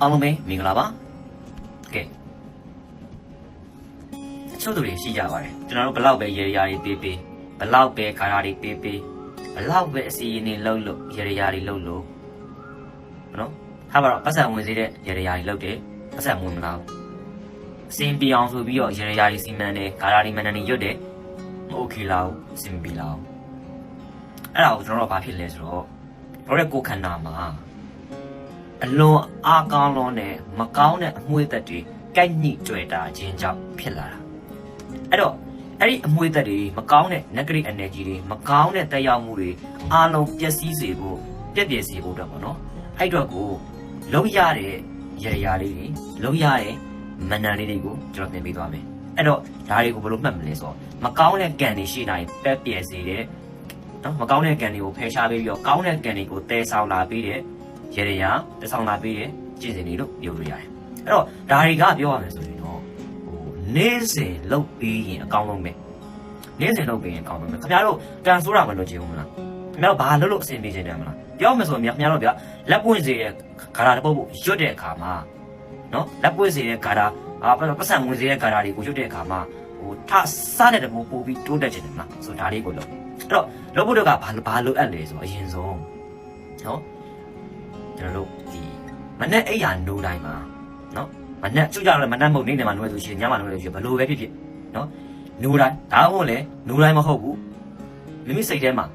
အားလုံးပဲမင်္ဂလာပါကဲအချို့သူတွေရှိကြပါတယ်ကျွန်တော်တို့ဘလောက်ပဲရေရာတွေပေးပေးဘလောက်ပဲခါရာတွေပေးပေးဘလောက်ပဲအစီအရင်တွေလှုပ်လို့ရေရာတွေလှုပ်လို့နော်ဟာပါတော့ပတ်စံဝင်စေတဲ့ရေရာတွေလှုပ်တယ်ပတ်စံဝင်မလားအစင်ပြအောင်ဆိုပြီးတော့ရေရာတွေစီမံတယ်ခါရာတွေမန်နေရွတ်တယ်မโอเคလားအစင်ပြလားအဲ့ဒါကိုကျွန်တော်တို့ဘာဖြစ်လဲဆိုတော့တို့ရဲ့ကိုယ်ခန္ဓာမှာ အလွန်အားကောင်းလွန်းတဲ့မကောင်းတဲ့အမွှေးသက်တွေကိုက်ညှိတွေ့တာခြင်းကြောင့်ဖြစ်လာတာအဲ့တော့အဲ့ဒီအမွှေးသက်တွေမကောင်းတဲ့ negative energy တွေမကောင်းတဲ့တက်ရောက်မှုတွေအားလုံးပျက်စီးစေဖို့ပြက်ပြက်စေဖို့တော့ပေါ့နော်အဲ့တော့ကိုလုံးရတဲ့ရရလေးတွေလုံးရတဲ့မဏ္ဍလေးတွေကိုကျွန်တော်သင်ပေးသွားမယ်အဲ့တော့ဒါတွေကိုဘယ်လိုမှတ်မလဲဆိုတော့မကောင်းတဲ့ကံတွေရှိနိုင်ပက်ပြက်စေတဲ့နော်မကောင်းတဲ့ကံတွေကိုဖယ်ရှားပေးပြီးတော့ကောင်းတဲ့ကံတွေကိုတည်ဆောင်လာပေးတဲ့ ရေရရာတဆောင်လာပေးတဲ့ကျင့်စဉ်တွေလို့ပြောလို့ရတယ်အဲ့တော့ဒါတွေကပြောရမယ်ဆိုရင်တော့ဟိုနေ့စဉ်လုပ်ပြီးရင်အကောင်းဆုံးပဲနေ့စဉ်လုပ်ပြီးရင်အကောင်းဆုံးပဲခင်ဗျားတို့ကန်ဆိုးတာမလုပ်ချင်ဘူးမလားခင်ဗျားတို့ဘာလုပ်လို့အဆင်ပြေချင်တယ်မလားပြောမယ်ဆိုရင်ခင်ဗျားတို့ဗျလက်ပွင့်စေတဲ့ဂါရာတစ်ပုတ်ပုတ်ရွတ်တဲ့အခါမှာနော်လက်ပွင့်စေတဲ့ဂါရာအာပတ်စံဝင်စေတဲ့ဂါရာတွေကိုရွတ်တဲ့အခါမှာဟိုထစားတဲ့တမိုးပို့ပြီးတိုးတက်ချင်တယ်မလားဆိုဒါလေးကိုလုပ်အဲ့တော့လုပ်ဖို့တော့ကဘာဘာလိုအပ်လဲဆိုတော့အရင်ဆုံးနော် ကျွန်တော်တို့ဒီမနဲ့အိယာနိုးတိုင်းမှာနော်မနဲ့ကျူကြတော့မနဲ့မဟုတ်နေနေမှာနိုးရဆိုရှင်ညမှာနိုးရဆိုရှင်ဘလို့ပဲဖြစ်ဖြစ်နော်နိုးတိုင်းဒါမှမဟုတ်လေနိုးတိုင်းမဟုတ်ဘူးမိမိစိတ်ထဲမှာ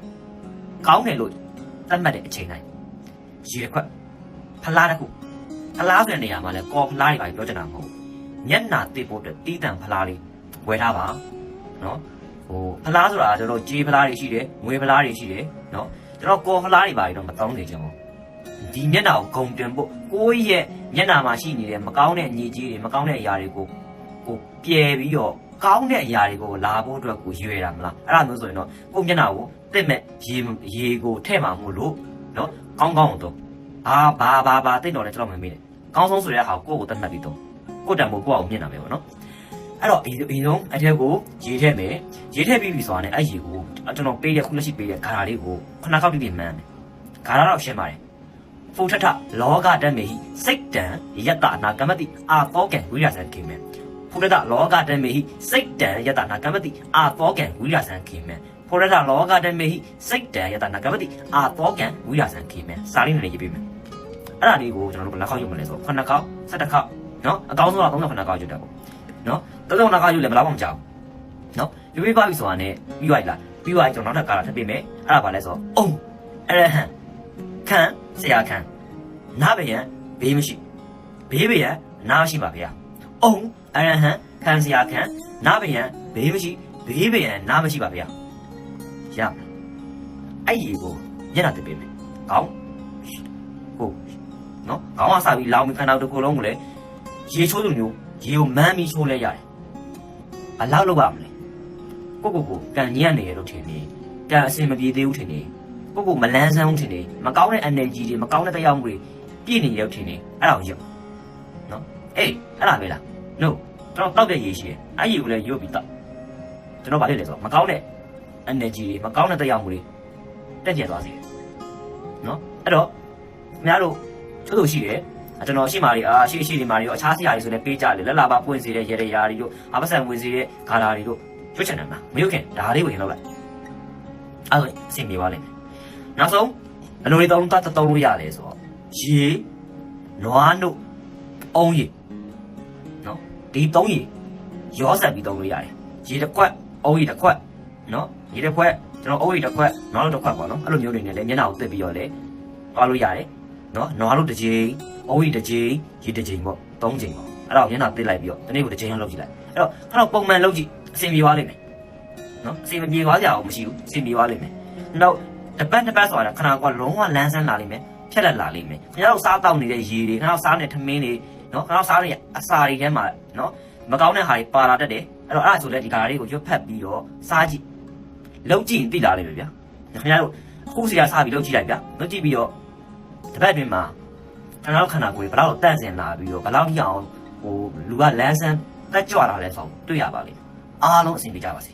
ကောင်းတယ်လို့သတ်မှတ်တဲ့အချိန်တိုင်းရေခွက်ဖလားတစ်ခုဖလားဆိုတဲ့နေရာမှာလဲကော်ဖလားတွေပါပြောချင်တာမဟုတ်ဘူးညက်နာတိဖို့အတွက်တီးတန်ဖလားလေးဝယ်ထားပါနော်ဟိုဖလားဆိုတာကျွန်တော်ကြေးဖလားတွေရှိတယ်ငွေဖလားတွေရှိတယ်နော်ကျွန်တော်ကော်ဖလားတွေပါတော့မတောင်းနေကြဘူး ဒီမျက်နှာကိုဂုံတင်ဖို့ကိုယ့်ရဲ့မျက်နှာမှာရှိနေတဲ့မကောင်းတဲ့ညီကြီးတွေမကောင်းတဲ့အရာတွေကိုကိုပြယ်ပြီးတော့ကောင်းတဲ့အရာတွေကိုလာဖို့အတွက်ကိုရွေတာမလားအဲ့ဒါမျိုးဆိုရင်တော့ကိုယ့်မျက်နှာကိုတစ်မဲ့ရေရေကိုထဲ့မှာမို့လို့နော်ကောင်းကောင်းတော့ဘာဘာဘာဘာတိတ်တော်လဲကျွန်တော်မမေးနဲ့ကောင်းဆုံးဆိုတဲ့ဟာကိုကိုယ့်ကိုတတ်မှတ်ပြီးတော့ကိုယ့်တံမို့ကိုယ့်အောင်မျက်နှာပဲပေါ့နော်အဲ့တော့ဒီဒီဆုံးအထက်ကိုရေထည့်မယ်ရေထည့်ပြီးပြီဆိုတာနဲ့အဲ့ရေကိုကျွန်တော်ပေးတဲ့ခုလက်ရှိပေးတဲ့ဂါရာလေးကိုခုနစ်ခေါက်တိတိမှန်းမယ်ဂါရာတော့ရှင်းပါတယ် ဖုထထလောကတမေဟိစိတ်တံယတနာကမတိအာသောကံဝိရဇံကိမေဖုထထလောကတမေဟိစိတ်တံယတနာကမတိအာသောကံဝိရဇံကိမေဖုထထလောကတမေဟိစိတ်တံယတနာကမတိအာသောကံဝိရဇံကိမေစာရင်းနဲ့ရေးပေးမယ်အဲ့ဒါလေးကိုကျွန်တော်တို့ဘယ်နှခေါက်ရုံမလဲဆို9ခေါက်17ခေါက်နော်အကောင်းဆုံးက39ခေါက်ရုံတက်ပေါ့နော်39ခေါက်ရုံလည်းဘယ်လောက်မှမကြောက်နော်ယူပေးပါပြီဆိုတာနဲ့ပြီးသွားပြီလားပြီးသွားပြီကျွန်တော်နောက်ထပ်ကာလာထပ်ပေးမယ်အဲ့ဒါဘာလဲဆိုတော့အုံအရဟံ ခံဆရာခံနာဘယံဘေးမရှိဘေးဘယံနာရှိပါဗျာ။အုံအရဟံခံစရာခံနာဘယံဘေးမရှိဘေးဘယံနာမရှိပါဗျာ။ရမလား။အဲ့ဒီကိုညနာတပေးမယ်။ကောင်းဟုတ်နော်။ကောင်းအောင်စပြီးလောင်ပြီးခန္ဓာတစ်ခုလုံးကိုလည်းရေချိုးလိုမျိုးရေကိုမမ်းပြီးချိုးလဲရတယ်။ဘလောက်လုပ်ရမလဲ။ကိုကိုကိုကန်ညံ့နေရလို့ထင်နေ။ကန်အစင်မပြေသေးဘူးထင်နေ။ ကိုကိုမလန်းဆန်းဘူးထင်နေ။မကောင်းတဲ့ energy တွေမကောင်းတဲ့တရားမှုတွေပြည့်နေရောက်ထင်နေအဲ့ဒါကိုရုပ်နော်အေးအဲ့ဒါပဲလား no ကျွန်တော်တောက်တဲ့ရေရှိတယ်အဲ့ရေကိုလည်းရုပ်ပြီးတောက်ကျွန်တော်ဗာဖြစ်လဲဆိုတော့မကောင်းတဲ့ energy တွေမကောင်းတဲ့တရားမှုတွေတက်ကျသွားစေတယ်နော်အဲ့တော့ခင်ဗျားတို့ချို့လို့ရှိတယ်အဲ့ကျွန်တော်ရှိမာတွေအာရှိရှိတွေမာတွေရောအခြားဆရာတွေဆိုလည်းပေးကြတယ်လက်လာပါပွင့်စေတဲ့ရေရရာတွေတို့အပစံဝင်စေတဲ့ဂါလာတွေတို့ရွတ်ချင်တယ်မလားမရွတ်ခင်ဒါလေးကိုရင်လောက်လိုက်အဲ့ဒါအဆင်ပြေပါလိမ့်မယ် နောက်ဆုံးဘယ်လိုလေးသုံးသတ်သုံးလို့ရလဲဆိုတော့ရေနွားတို့အုံးရေနော်ဒီသုံးရေရောဆက်ပြီးသုံးလို့ရတယ်ရေတစ်ခွက်အုံးရေတစ်ခွက်နော်ရေတစ်ခွက်ကျွန်တော်အုံးရေတစ်ခွက်နွားတို့တစ်ခွက်ပေါ့နော်အဲ့လိုမျိုးတွေနဲ့လည်းမျက်နှာကိုတက်ပြီးတော့လည်းသွားလို့ရတယ်နော်နွားတို့တစ်ချိန်အုံးရေတစ်ချိန်ရေတစ်ချိန်ပေါ့သုံးချိန်ပေါ့အဲ့တော့မျက်နှာတက်လိုက်ပြီးတော့တနေ့ကိုတစ်ချိန်အောင်လုပ်ကြည့်လိုက်အဲ့တော့ခဏပုံမှန်လုပ်ကြည့်အဆင်ပြေသွားလိမ့်မယ်နော်အဆင်မပြေသွားကြအောင်မရှိဘူးအဆင်ပြေသွားလိမ့်မယ်နောက် တစ်ပတ်တစ်ပတ်ဆိုတာခဏကလုံးဝလန်းဆန်းလာလိမ့်မယ်ဖြက်လက်လာလိမ့်မယ်ခင်ဗျားတို့စားတောက်နေတဲ့ရေတွေခင်ဗျားတို့စားနေတဲ့ထမင်းတွေနော်ခင်ဗျားတို့စားနေတဲ့အစာတွေထဲမှာနော်မကောင်းတဲ့ဟာတွေပါလာတတ်တယ်အဲ့တော့အဲ့ဒါဆိုလဲဒီကားလေးကိုရွတ်ဖက်ပြီးတော့စားကြည့်လုံးကြည့်ရင်သိလာလိမ့်မယ်ဗျာခင်ဗျားတို့အခုစီကစားပြီးလုံးကြည့်လိုက်ဗျာလုံးကြည့်ပြီးတော့တစ်ပတ်အတွင်းမှာခင်ဗျားတို့ခန္ဓာကိုယ်ဘယ်လောက်တန့်စင်လာပြီးတော့ဘယ်လောက်ထိအောင်ဟိုလူကလန်းဆန်းတက်ကြွလာလဲဆိုတော့တွေ့ရပါလိမ့်မယ်အားလုံးအဆင်ပြေကြပါစေ